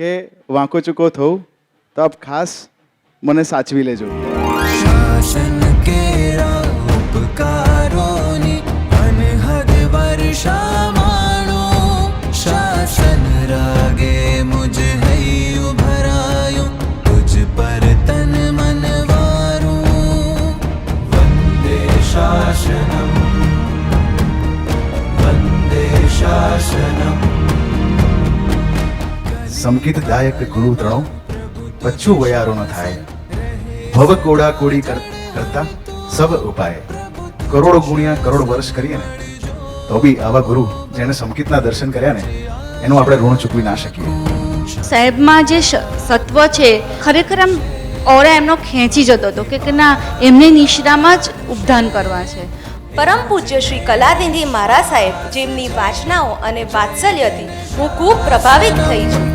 કે વાંકો ચૂકો થવું તો આપ ખાસ મને સાચવી લેજો. શાસન કેરા ઉપકારોની અનહદ વર્ષા માણો શાસન રાગે મુજ હૈયું ભરાયું, તુજ પર તન મન વારું વંદે સંકિત દાયક ગુરુ ત્રણો પચ્છુ વયારો ન થાય. ભવ કોડા કોડી કરતા સબ ઉપાય. કરોડો ગુણ્યા કરોડ વર્ષ કરીએ ને તો બી આવા ગુરુ જેને સંગીતના દર્શન કર્યા ને એનું આપણે ઋણ ચૂકવી ના શકીએ. સાહેબમાં જે સત્વ છે ખરેખર આમ ઓરા એમનો ખેંચી જતો હતો કે કે ના એમને નિશ્રામાં જ ઉપધાન કરવા છે. પરમ પૂજ્ય શ્રી કલાદિંધી મહારાજ સાહેબ જેમની વાચનાઓ અને વાત્સલ્યથી હું ખૂબ પ્રભાવિત થઈ છું.